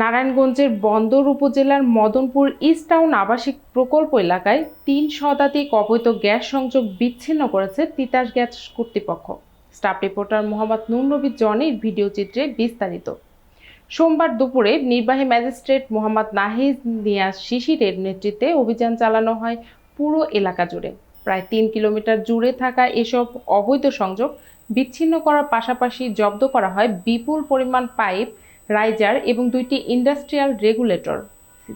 নারায়ণগঞ্জের বন্দর উপজেলার মদনপুর ইস্ট টাউন আবাসিক প্রকল্প এলাকায় তিন শতাধিক অবৈধ গ্যাস সংযোগ বিচ্ছিন্ন করেছে তিতাস গ্যাস কর্তৃপক্ষ। স্টাফ রিপোর্টার মোহাম্মদ নুর নবী জনির ভিডিও চিত্রে বিস্তারিত। সোমবার দুপুরে নির্বাহী ম্যাজিস্ট্রেট মোহাম্মদ নাহিদ নিয়াজ শিশিরের নেতৃত্বে অভিযান চালানো হয় পুরো এলাকা জুড়ে। প্রায় তিন কিলোমিটার জুড়ে থাকা এসব অবৈধ সংযোগ বিচ্ছিন্ন করার পাশাপাশি জব্দ করা হয় বিপুল পরিমাণ পাইপ রাইজার এবং দুইটি ইন্ডাস্ট্রিয়াল রেগুলেটর।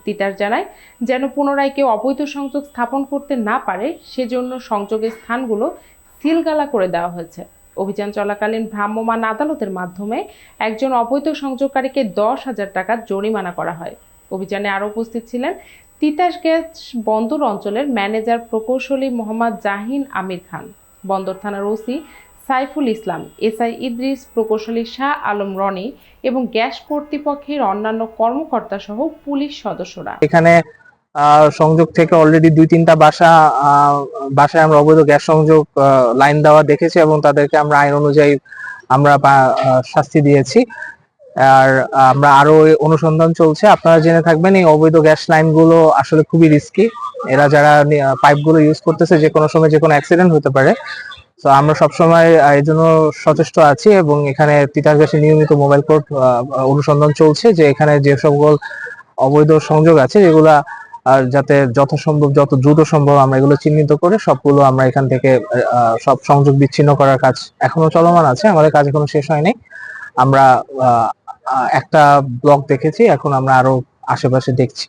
তিতাস জানায়, যেন পুনরায় কেউ অবৈধ সংযোগ স্থাপন করতে না পারে, সেজন্য সংযোগের স্থানগুলো সিলগালা করে দেওয়া হয়েছে। অভিযান চলাকালীন ভ্রাম্যমাণ আদালতের মাধ্যমে একজন অবৈধ সংযোগকারীকে দশ হাজার টাকা জরিমানা করা হয়। অভিযানে আরও উপস্থিত ছিলেন তিতাস গ্যাস বন্দর অঞ্চলের ম্যানেজার প্রকৌশলী মোহাম্মদ জাহিন আমির খান। বন্দর থানার ওসি সাইফুল ইসলাম, এসআই ইদ্রিস, প্রকৌশলী শাহ আলম রনি এবং গ্যাস কর্তৃপক্ষের অন্যান্য কর্মকর্তা সহ পুলিশ সদস্যরা। এখানে সংযোগ থেকে অলরেডি দুই তিনটা বাসা বাসায় আমরা অবৈধ গ্যাস সংযোগ লাইন দেওয়া দেখেছি এবং তাদেরকে আমরা আইন অনুযায়ী আমরা শাস্তি দিয়েছি। আর আমরা আরও অনুসন্ধান চলছে। আপনারা জেনে থাকবেন, এই অবৈধ গ্যাস লাইনগুলো আসলে খুবই রিস্কি এরা যারা পাইপগুলো ইউজ করতেছে, যে কোনো সময় যে কোনো অ্যাক্সিডেন্ট হতে পারে। তো আমরা সবসময় এই জন্য সচেষ্ট আছি এবং এখানে তিতাস গ্যাসের নিয়মিত মোবাইল কোর্ট অনুসন্ধান চলছে যে এখানে যে সকল অবৈধ সংযোগ আছে যেগুলা, আর যাতে যথাসম্ভব, যত দ্রুত সম্ভব আমরা এগুলো চিহ্নিত করে সবগুলো আমরা এখান থেকে সব সংযোগ বিচ্ছিন্ন করার কাজ এখনও চলমান আছে। আমাদের কাজ এখনও শেষ হয়নি। আমরা একটা ব্লক দেখেছি, এখন আমরা আরও আশেপাশে দেখছি।